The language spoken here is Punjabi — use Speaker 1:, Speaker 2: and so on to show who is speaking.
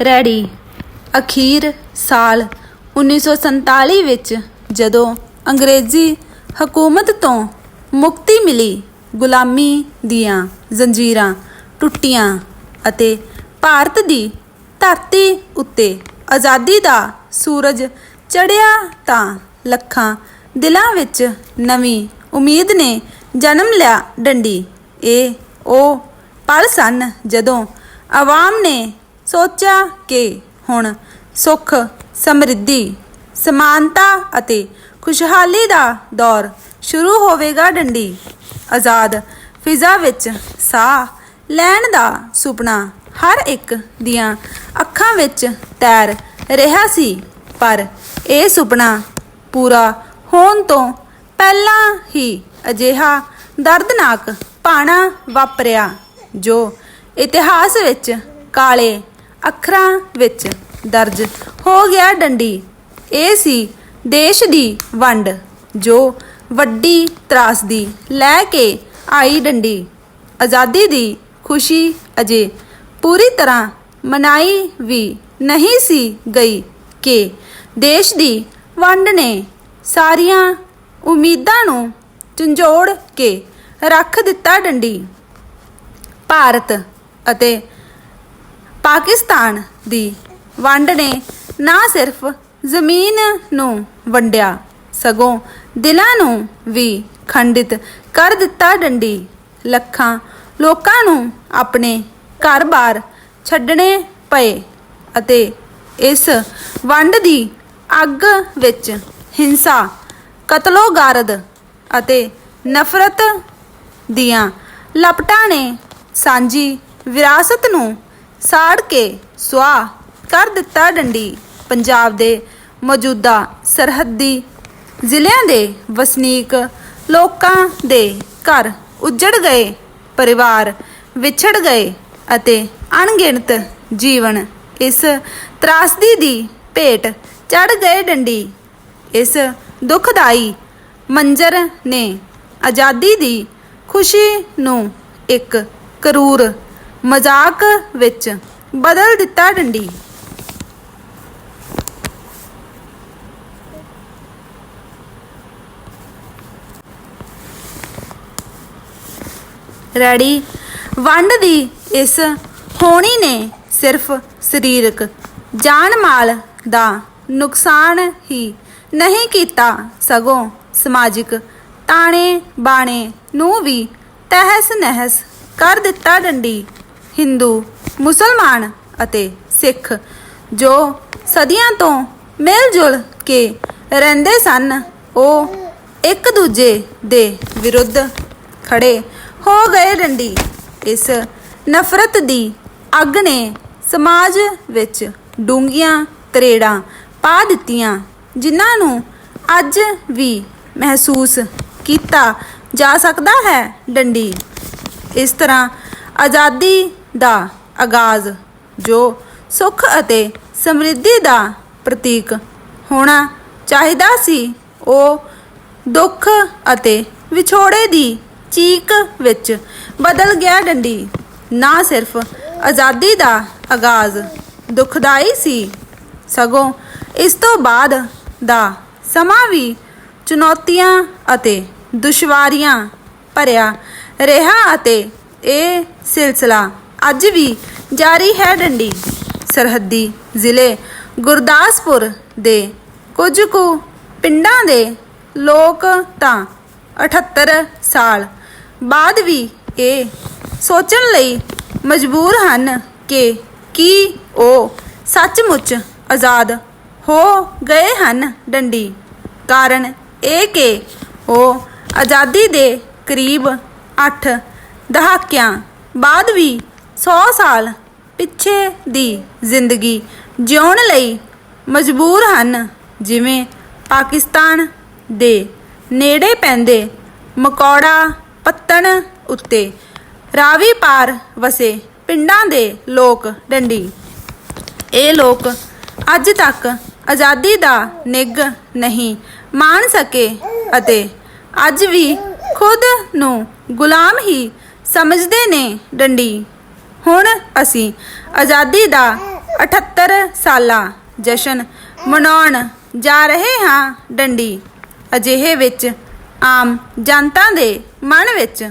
Speaker 1: ਰੈਡੀ। ਅਖੀਰ ਸਾਲ 1947 ਵਿੱਚ ਜਦੋਂ ਅੰਗਰੇਜ਼ੀ ਹਕੂਮਤ ਤੋਂ ਮੁਕਤੀ ਮਿਲੀ, ਗੁਲਾਮੀ ਦੀਆਂ ਜ਼ੰਜੀਰਾਂ ਟੁੱਟੀਆਂ ਅਤੇ ਭਾਰਤ ਦੀ ਧਰਤੀ ਉੱਤੇ ਆਜ਼ਾਦੀ ਦਾ ਸੂਰਜ ਚੜ੍ਹਿਆ ਤਾਂ ਲੱਖਾਂ ਦਿਲਾਂ ਵਿੱਚ ਨਵੀਂ ਉਮੀਦ ਨੇ ਜਨਮ ਲਿਆ ਡੰਡੀ। ਇਹ ਉਹ ਪਲ ਸਨ ਜਦੋਂ ਆਵਾਮ ਨੇ ਸੋਚਿਆ ਕਿ ਹੁਣ ਸੁੱਖ, ਸਮਰਿੱਧੀ, ਸਮਾਨਤਾ ਅਤੇ ਖੁਸ਼ਹਾਲੀ ਦਾ ਦੌਰ ਸ਼ੁਰੂ ਹੋਵੇਗਾ ਡੰਡੀ। ਆਜ਼ਾਦ ਫਿਜ਼ਾ ਵਿੱਚ ਸਾਹ ਲੈਣ ਦਾ ਸੁਪਨਾ ਹਰ ਇੱਕ ਦੀਆਂ ਅੱਖਾਂ ਵਿੱਚ ਤੈਰ ਰਿਹਾ ਸੀ, ਪਰ ਇਹ ਸੁਪਨਾ ਪੂਰਾ ਹੋਣ ਤੋਂ ਪਹਿਲਾਂ ਹੀ ਅਜਿਹਾ ਦਰਦਨਾਕ ਪਾਣਾ ਵਾਪਰਿਆ, ਜੋ ਇਤਿਹਾਸ ਵਿੱਚ ਕਾਲੇ ਅੱਖਰਾਂ ਵਿੱਚ ਦਰਜ ਹੋ ਗਿਆ ਡੰਡੀ। ਇਹ ਸੀ ਦੇਸ਼ ਦੀ ਵੰਡ, ਜੋ ਵੱਡੀ ਤਰਾਸਦੀ ਲੈ ਕੇ ਆਈ ਡੰਡੀ। ਆਜ਼ਾਦੀ ਦੀ ਖੁਸ਼ੀ ਅਜੇ ਪੂਰੀ ਤਰ੍ਹਾਂ ਮਨਾਈ ਵੀ ਨਹੀਂ ਸੀ ਗਈ ਕਿ ਦੇਸ਼ ਦੀ ਵੰਡ ਨੇ ਸਾਰੀਆਂ ਉਮੀਦਾਂ ਨੂੰ ਝੰਜੋੜ ਕੇ ਰੱਖ ਦਿੱਤਾ ਡੰਡੀ। ਭਾਰਤ ਅਤੇ ਪਾਕਿਸਤਾਨ ਦੀ ਵੰਡ ਨੇ ਨਾ ਸਿਰਫ ਜ਼ਮੀਨ ਨੂੰ ਵੰਡਿਆ, ਸਗੋਂ ਦਿਲਾਂ ਨੂੰ ਵੀ ਖੰਡਿਤ ਕਰ ਦਿੱਤਾ ਡੰਡੀ। ਲੱਖਾਂ ਲੋਕਾਂ ਨੂੰ ਆਪਣੇ ਘਰ-ਬਾਰ ਛੱਡਣੇ ਪਏ ਅਤੇ ਇਸ ਵੰਡ ਦੀ ਅੱਗ ਵਿੱਚ ਹਿੰਸਾ, ਕਤਲੋਗਾਰਦ ਅਤੇ ਨਫ਼ਰਤ ਦੀਆਂ ਲਪਟਾਂ ਨੇ ਸਾਂਝੀ ਵਿਰਾਸਤ ਨੂੰ ਸਾੜ ਕੇ ਸੁਆਹ ਕਰ ਦਿੱਤਾ ਡੰਡੀ। ਪੰਜਾਬ ਦੇ ਮੌਜੂਦਾ ਸਰਹੱਦੀ ਜ਼ਿਲ੍ਹਿਆਂ ਦੇ ਵਸਨੀਕ ਲੋਕਾਂ ਦੇ ਘਰ ਉੱਜੜ ਗਏ, ਪਰਿਵਾਰ ਵਿਛੜ ਗਏ ਅਤੇ ਅਣਗਿਣਤ ਜੀਵਨ ਇਸ ਤਰਾਸਦੀ ਦੀ ਭੇਟ ਚੜ ਗਏ ਡੰਡੀ। ਇਸ ਦੁਖਦਾਈ ਮੰਜ਼ਰ ਨੇ ਆਜ਼ਾਦੀ ਦੀ ਖੁਸ਼ੀ ਨੂੰ ਇੱਕ ਕਰੂਰ ਮਜ਼ਾਕ ਵਿੱਚ ਬਦਲ ਦਿੱਤਾ ਡੰਡੀ। ਰੈਡੀ, ਵੰਡ ਦੀ ਇਸ ਹੋਣੀ ਨੇ ਸਿਰਫ ਸਰੀਰਕ ਜਾਨ ਮਾਲ ਦਾ ਨੁਕਸਾਨ ਹੀ ਨਹੀਂ ਕੀਤਾ, ਸਗੋਂ ਸਮਾਜਿਕ ਤਾਣੇ ਬਾਣੇ ਨੂੰ ਵੀ ਤਹਿਸ ਨਹਿਸ ਕਰ ਦਿੱਤਾ ਡੰਡੀ। ਹਿੰਦੂ, ਮੁਸਲਮਾਨ ਅਤੇ ਸਿੱਖ ਜੋ ਸਦੀਆਂ ਤੋਂ ਮਿਲ ਜੁਲ ਕੇ ਰਹਿੰਦੇ ਸਨ, ਉਹ ਇੱਕ ਦੂਜੇ ਦੇ ਵਿਰੁੱਧ ਖੜੇ ਹੋ ਗਏ ਡੰਡੀ ਇਸ ਨਫ਼ਰਤ ਦੀ ਅੱਗ ਨੇ ਸਮਾਜ ਵਿੱਚ ਡੂੰਘੀਆਂ ਤਰੇੜਾਂ ਪਾ ਦਿੱਤੀਆਂ, ਜਿਨ੍ਹਾਂ ਨੂੰ ਅੱਜ ਵੀ ਮਹਿਸੂਸ ਕੀਤਾ ਜਾ ਸਕਦਾ ਹੈ। ਡੰਡੀ ਇਸ ਤਰ੍ਹਾਂ ਆਜ਼ਾਦੀ ਦਾ ਆਗਾਜ਼, ਜੋ ਸੁੱਖ ਅਤੇ ਸਮਰਿੱਧੀ ਦਾ ਪ੍ਰਤੀਕ ਹੋਣਾ ਚਾਹੀਦਾ ਸੀ। ਉਹ ਦੁੱਖ ਅਤੇ ਵਿਛੋੜੇ ਦੀ ਚੀਕ ਵਿੱਚ ਬਦਲ ਗਿਆ ਡੰਡੀ। ਨਾ ਸਿਰਫ ਆਜ਼ਾਦੀ ਦਾ ਆਗਾਜ਼ ਦੁਖਦਾਈ ਸੀ, ਸਗੋਂ ਇਸ ਤੋਂ ਬਾਅਦ ਦਾ ਸਮਾਂ ਵੀ ਚੁਣੌਤੀਆਂ ਅਤੇ ਦੁਸ਼ਵਾਰੀਆਂ ਭਰਿਆ ਰਿਹਾ ਅਤੇ ਇਹ ਸਿਲਸਿਲਾ ਅੱਜ ਵੀ ਜਾਰੀ ਹੈ ਡੰਡੀ। ਸਰਹੱਦੀ ਜ਼ਿਲ੍ਹੇ ਗੁਰਦਾਸਪੁਰ ਦੇ ਕੁਝ ਕੁ ਪਿੰਡਾਂ ਦੇ ਲੋਕ ਤਾਂ 78 ਸਾਲ ਬਾਅਦ ਵੀ ਇਹ ਸੋਚਣ ਲਈ ਮਜਬੂਰ ਹਨ ਕਿ ਕੀ ਉਹ ਸੱਚਮੁੱਚ ਆਜ਼ਾਦ ਹੋ ਗਏ ਹਨ ਡੰਡੀ। ਕਾਰਨ ਇਹ ਕਿ ਉਹ ਆਜ਼ਾਦੀ ਦੇ ਕਰੀਬ 8 ਦਹਾਕਿਆਂ ਬਾਅਦ ਵੀ 100 ਸਾਲ ਪਿੱਛੇ ਦੀ ਜ਼ਿੰਦਗੀ ਜਿਉਣ ਲਈ ਮਜਬੂਰ ਹਨ, ਜਿਵੇਂ ਪਾਕਿਸਤਾਨ ਦੇ ਨੇੜੇ ਪੈਂਦੇ ਮਕੌੜਾ ਪੱਤਣ ਉੱਤੇ। ਰਾਵੀ ਪਾਰ ਵਸੇ ਪਿੰਡਾਂ ਦੇ ਲੋਕ ਡੰਡੀ। ਇਹ ਲੋਕ ਅੱਜ ਤੱਕ ਆਜ਼ਾਦੀ ਦਾ ਨਿੱਘ ਨਹੀਂ ਮਾਣ ਸਕੇ ਅਤੇ ਅੱਜ ਵੀ ਖੁਦ ਨੂੰ ਗੁਲਾਮ ਹੀ ਸਮਝਦੇ ਨੇ ਡੰਡੀ। ਹੁਣ ਅਸੀਂ ਆਜ਼ਾਦੀ ਦਾ 78 ਸਾਲਾ ਜਸ਼ਨ ਮਨਾਉਣ ਜਾ ਰਹੇ ਹਾਂ, ਡੰਡੀ। ਅਜਿਹੇ ਵਿੱਚ ਆਮ ਜਨਤਾ ਦੇ ਮਨ ਵਿੱਚ